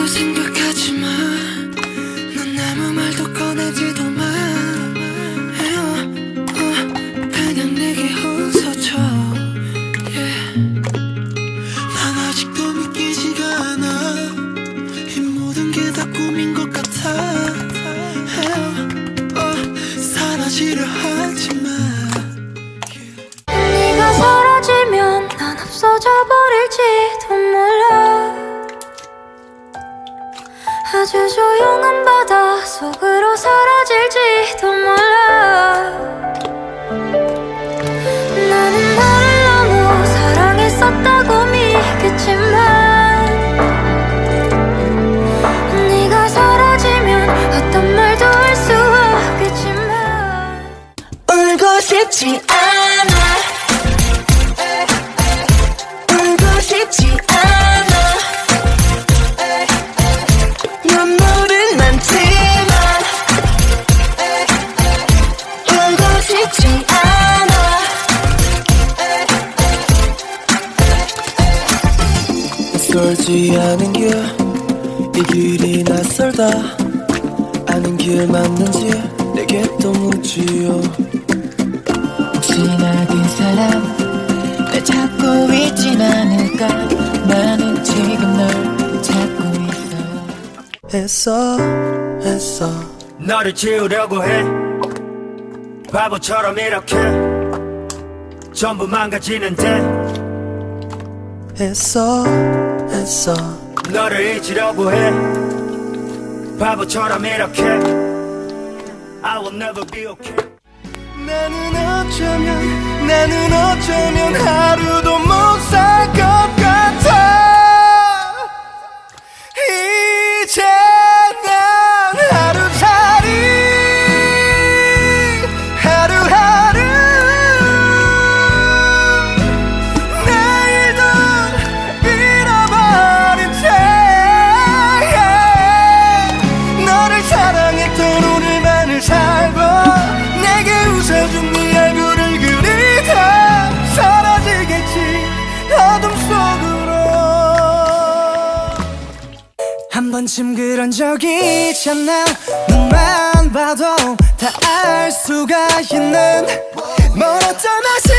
또 생각하지 마. 넌 아무 말도 꺼내지도 마. 어, 그냥 내게 웃어줘. 난 아직도 믿기지 않아. 이 모든 게 다 꿈인 것 같아. 어, 사라지려 하지 마. 네가 사라지면 난 없어져 아주 조용한 바다 속으로 사라질지도 몰라. 나는 너를 너무 사랑했었다고 믿겠지만 네가 사라지면 어떤 말도 할 수 없겠지만. 울고 싶지 낯설지 않은 길 이 길이 낯설다. 아는 길 맞는지 내게 또 묻지요. 혹시나 그 사람 날 찾고 있진 않을까? 나는 지금 널 찾고 있어. 했어 했어. 너를 지우려고 해. 바보처럼 이렇게 전부 망가지는데. 했어 했어 너를 잊으려고 해. 바보처럼 이렇게. I will never be okay. 나는 어쩌면 나는 어쩌면 하루 번쯤 그런 적 있잖아 눈만 봐도 다 알 수가 있는 멀었던 아